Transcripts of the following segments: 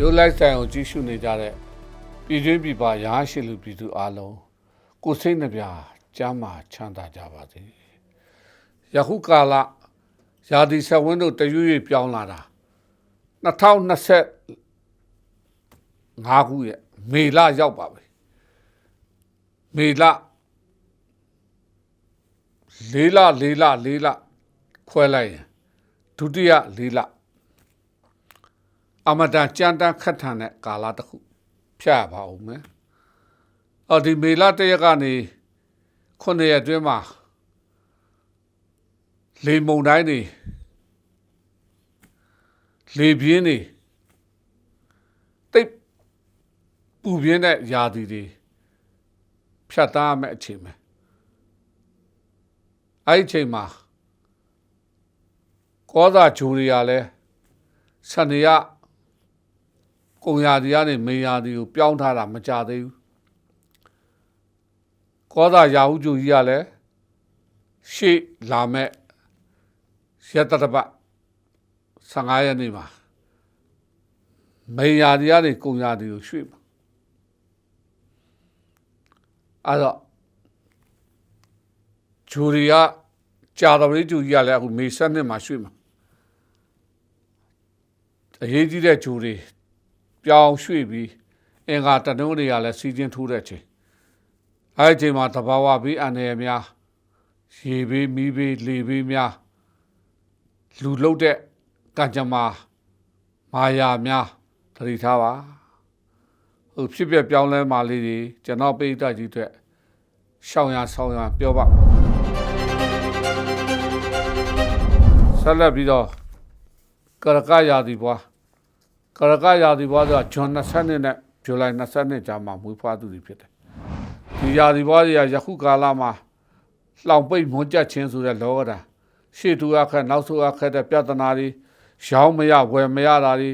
လူလိုက်ဆိုင်ကိုကြည့်ရှုနေကြတဲ့ပြည်တွင်းပြည်ပရာရှိလူပြည်သူအလုံးကိုယ်စိတ်နှပြကျမ်းမာချမ်းသာကြပါစေယခုကာလရာသီဆက်ဝန်းတို့တရွေ့ပြောင်းလာတာ2025ခုရဲ့မေလရောက်ပါပြီမေလလေးလလေးလလေးလခွဲလိုက်ရင်ဒုတိယလေးလ အမတန်ကြမ်းတမ်းခက်ထန်တဲ့ကာလတစ်ခုဖြတ်ရပါဦးမယ်။အော်ဒီမေလတရက်ကနေခုနှစ်ရက်အတွင်းမှာလေမုန်တိုင်းတွေလေပြင်းတွေတိတ်ပူပြင်းတဲ့ຢာတီတွေဖြတ်သားရမယ့်အချိန်ပဲ။အဲ့ဒီအချိန်မှာကောသာဂျူရီယာလဲစနေရ ကုံရာဒီကနေမေယာဒီကိုပြောင်းထားတာမကြသေးဘူးကောသာရာဟုကျူကြီးကလည်းရှေ့လာမဲ့ရက်တတပတ်15ရက်နေ့မှာမေယာဒီကနေကုံရာဒီကိုရွှေ့ပါအဲ့တော့ဂျူရီကကြာတော်လေးဂျူကြီးကလည်းအခုမေဆက်နှစ်မှာရွှေ့မှာအရေးကြီးတဲ့ဂျူရီ ပြောင်းရွှေ့ပြီးအင်္ဂါတနုံးတွေကလည်းစီးချင်းထိုးတဲ့ချိန်အဲဒီချိန်မှာတဘာဝဘေးအန္တရာယ်များရေဘေးမီးဘေးလေဘေးများလူလုတ်တဲ့ကံကြမ္မာမာယာများသတိထားပါဟိုဖြစ်ပြပြောင်းလဲမာလေးတွေကျွန်တော်ပိဋကကြီးအတွက်ရှောင်းရဆောင်းရပြောပါဆက်လက်ပြီးတော့ကရကရာဒီဘွား ကရကရာသီဘွားဆိုတာဂျွန်20နှစ်နဲ့ဇူလိုင်20နှစ်ကြာမှမွေးဖွားသူတွေဖြစ်တယ်။ဒီရာသီဘွားတွေကယခုကာလမှာလှောင်ပိတ်မွန်းကြက်ခြင်းဆိုတဲ့လောကဓာတ်ရှေ့တူအခက်နောက်ဆိုအခက်တဲ့ပြဿနာတွေရောင်းမရဝယ်မရတာတွေ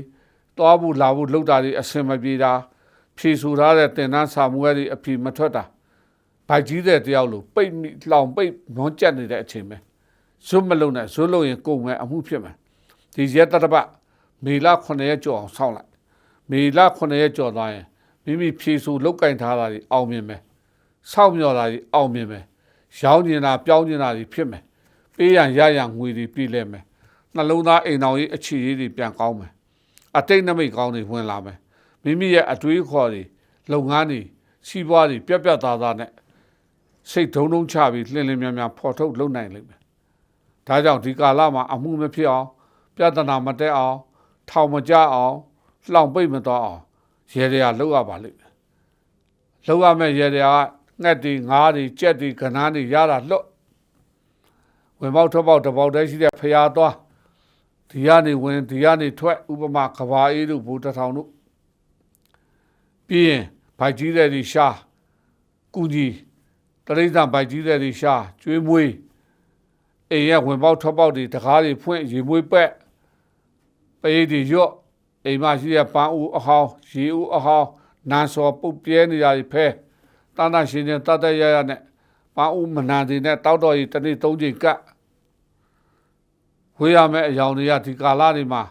တွားဖို့လာဖို့လှုပ်တာတွေအဆင်မပြေတာဖြေဆူထားတဲ့တင်နန်းစာမွဲတွေအဖြေမထွက်တာဗိုက်ကြီးတဲ့တယောက်လိုပိတ်မိလှောင်ပိတ်မွန်းကြက်နေတဲ့အချိန်ပဲဇွတ်မလုံနဲ့ဇွတ်လုံရင်ကုန်မယ်အမှုဖြစ်မယ်ဒီရက်တတပတ် မေလ9ရက်ကျော်အောင်စောင့်လိုက်မေလ9ရက်ကျော်သွားရင်မိမိဖြေဆိုလုတ်ကင်ထားတာတွေအောင်မြင်မယ်စောင့်မျှော်တာတွေအောင်မြင်မယ်ရောင်းကျင်တာပြောင်းကျင်တာတွေဖြစ်မယ်ပေးရန်ရရန်ငွေတွေပြည်လဲမယ်နှလုံးသားအိမ်တော်ကြီးအခြေရေးတွေပြန်ကောင်းမယ်အတိတ်နမိတ်ကောင်းတွေဝင်လာမယ်မိမိရဲ့အတွေးခေါ်တွေလုပ်ငန်းတွေစီးပွားတွေပြက်ပြက်သားသားနဲ့စိတ်ဒုံဒုံချပြီးလှင်လင်းမြန်မြန်ဖော်ထုတ်လုပ်နိုင်လိမ့်မယ်ဒါကြောင့်ဒီကာလမှာအမှုမဖြစ်အောင်ပြဿနာမတက်အောင် ထောင်မကြအောင်လှောင်ပိတ်မသွားအောင်ရေတွေကလှုပ်ရပါလိမ့်မယ်လှုပ်ရမယ့်ရေတွေကငှက်တွေငါးတွေကြက်တွေကနားတွေရတာလွတ်ဝင်ပေါက်ထွက်ပေါက်တစ်ပေါက်တည်းရှိတဲ့ဖျားသွားဒီကနေဝင်ဒီကနေထွက်ဥပမာကဘာအေးတို့ဘူတထောင်တို့ပြီးရင်ဗိုက်ကြီးတဲ့တွေရှာကုကြီးတရိษံဗိုက်ကြီးတဲ့တွေရှာကျွေးမွေးအိမ်ရဲ့ဝင်ပေါက်ထွက်ပေါက်တွေတကားတွေဖွင့်ရေမွေးပက် ပရိဒီရော့အိမ်မရှိတဲ့ပန်းဦးအဟောင်းရေဦးအဟောင်းနန်းစောပုတ်ပြဲနေရည်ဖဲတန်းတန်းရှင်ရှင်တတ်တရရနဲ့ပန်းဦးမနန်တွေနဲ့တောက်တော်ကြီးတစ်နေ့သုံးချိန်ကတ်ဝေးရမယ့်အယောင်တွေကဒီကာလတွေမှာ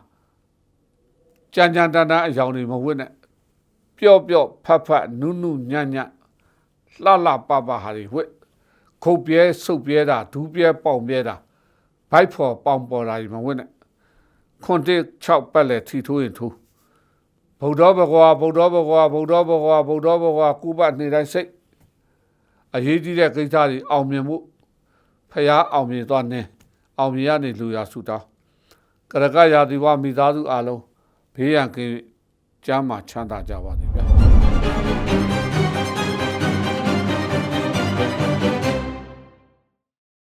ကြမ်းကြမ်းတန်းတန်းအယောင်တွေမဝတ်နဲ့ပျော့ပျော့ဖတ်ဖတ်နုနုညံ့ညံ့လှလှပပဟာတွေဝတ်ခုတ်ပြဲဆုပ်ပြဲတာဒူးပြဲပေါင်ပြဲတာဘိုက်ဖော်ပေါင်ပေါ်တာတွေမဝတ်နဲ့ ခွန်တစ်6ပတ်လဲထီထိုးရင်ထိုးဗုဒ္ဓဘဂဝါဗုဒ္ဓဘဂဝါဗုဒ္ဓဘဂဝါဗုဒ္ဓဘဂဝါကုပနေတိုင်းစိတ်အရေးကြီးတဲ့ကိစ္စတွေအောင်မြင်မှုဖရာအောင်မြင်သွားနေအောင်မြင်ရနေလူရဆုတောင်းကရကရာဒီဝမိသားစုအလုံးဘေးရန်ကင်းကျမ်းမာချမ်းသာကြပါစေဗျာ